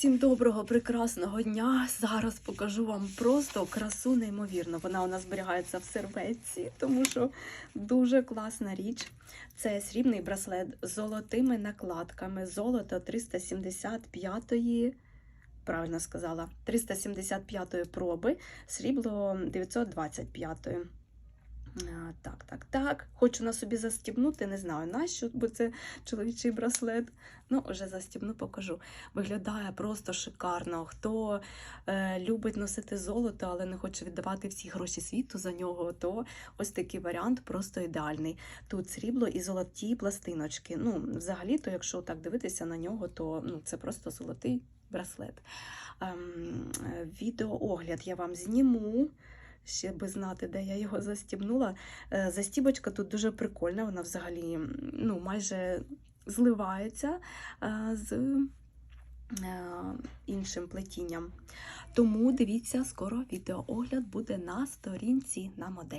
Всім доброго, прекрасного дня. Зараз покажу вам просто красу неймовірно. Вона у нас зберігається в серветці, тому що дуже класна річ. Це срібний браслет з золотими накладками. Золото 375-ї, правильно сказала, 375-ї проби, срібло 925-ї. Так, так, так. Хочу на собі застібнути, не знаю нащо, бо це чоловічий браслет. Ну, вже застібну, покажу. Виглядає просто шикарно. Хто е, любить носити золото, але не хоче віддавати всі гроші світу за нього, то ось такий варіант просто ідеальний. Тут срібло і золоті пластиночки. Ну, взагалі-то, якщо так дивитися на нього, то ну, це просто золотий браслет. Ем, е, відеоогляд я вам зніму. Ще би знати, де я його застібнула. Е, Застібочка тут дуже прикольна, вона взагалі ну, майже зливається е, з е, іншим плетінням. Тому дивіться, скоро відеоогляд буде на сторінці на модель.